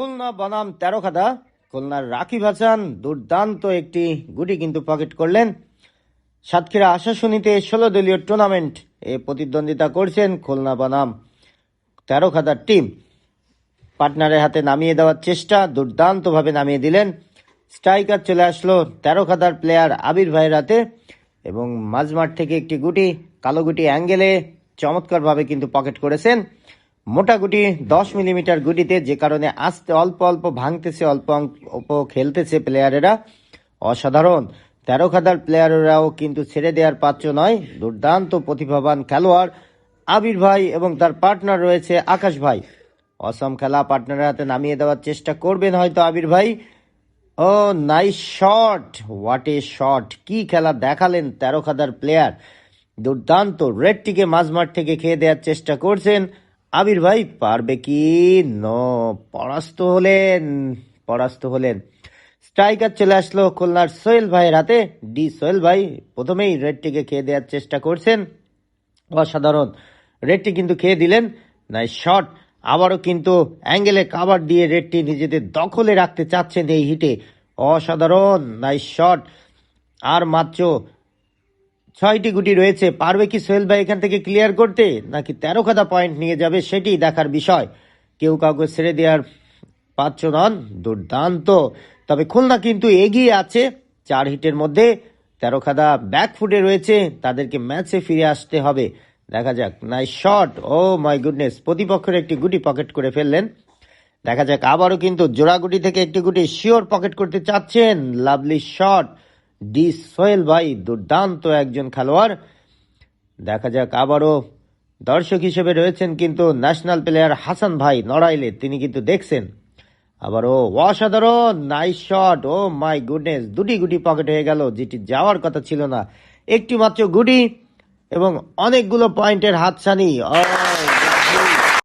খুলনা বনাম তেরো খাদা খুলনার রাকিব হাসান দুর্দান্ত একটি গুটি কিন্তু পকেট করলেন। সাতক্ষীরা আশাশুনিতে ষোলো দলীয় টুর্নামেন্ট এ প্রতিদ্বন্দ্বিতা করছেন খুলনা বনাম তেরো খাদার টিম। পার্টনারের হাতে নামিয়ে দেওয়ার চেষ্টা দুর্দান্তভাবে নামিয়ে দিলেন। স্ট্রাইকার চলে আসলো তেরো খাতার প্লেয়ার আবির ভাইয়ের হাতে এবং মাঝমাঠ থেকে একটি গুটি, কালো গুটি অ্যাঙ্গেলে চমৎকারভাবে কিন্তু পকেট করেছেন। মোটা গুটি দশ মিলিমিটার গুটিতে যে কারণে আস্তে অল্প অল্প ভাঙতেছে, অল্প অল্প খেলতেছে প্লেয়ারেরা। অসাধারণ। তেরো খাদার প্লেয়াররাও কিন্তু ছেড়ে দেওয়ার পাত্র নয়। দুর্দান্ত প্রতিভাবান খেলোয়াড় আবির ভাই এবং তার পার্টনার রয়েছে আকাশ ভাই। অসম খেলা পার্টনারের হাতে নামিয়ে দেওয়ার চেষ্টা করবেন হয়তো আবির ভাই। ও nice shot what a shot কি খেলা দেখালেন তেরো খাদার প্লেয়ার। দুর্দান্ত। রেডটিকে মাঝমাঠ থেকে খেয়ে দেওয়ার চেষ্টা করছেন আবির ভাই, পারবে কি? ন পরাস্ত হলেন পরাস্ত হলেন। স্ট্রাইকার চলে আসলো খুলনার সোহেল ভাইয়ের হাতে। ডি সোহেল ভাই প্রথমেই রেডটিকে খেয়ে দেওয়ার চেষ্টা করছেন। অসাধারণ। রেডটি কিন্তু খেয়ে দিলেন। নাই শট আবারও কিন্তু অ্যাঙ্গেলে কাভার দিয়ে রেডটি নিজেদের দখলে রাখতে চাচ্ছেন এই হিটে। অসাধারণ। নাই শট আর মাত্র ছয়টি গুটি রয়েছে। পারবে কি সোহেল ভাই এখান থেকে ক্লিয়ার করতে? নাকি তেরো খাতা পয়েন্ট নিয়ে যাবে সেটি দেখার বিষয়। কেউ কাউকে ছেড়ে দেওয়ার পাত্র নন, দুর্দান্ত। তবে খুলনা কিন্তু এগিয়ে আছে। চার হিটের মধ্যে তেরো খাদা ব্যাকফুটে রয়েছে। তাদেরকে ম্যাচে ফিরে আসতে হবে। দেখা যাক। নাই শট ও মাই গুডনেস প্রতিপক্ষের একটি গুটি পকেট করে ফেললেন। দেখা যাক আবারও কিন্তু জোড়া গুটি থেকে একটি গুটি শিওর পকেট করতে চাচ্ছেন। লাভলি শট ডি সোহেল ভাই, দুর্দান্ত একজন খেলোয়াড়। দেখা যাক, আবারও দর্শক হিসেবে রয়েছেন কিন্তু ন্যাশনাল প্লেয়ার হাসান ভাই নড়াইলে, তিনি কিন্তু দেখছেন। আবারও অসাধারণ nice shot oh my goodness দুটি গুটি পকেট হয়ে গেল, যেটি যাওয়ার কথা ছিল না। একটি মাত্র গুটি এবং অনেকগুলো পয়েন্টের হাতছানি। ও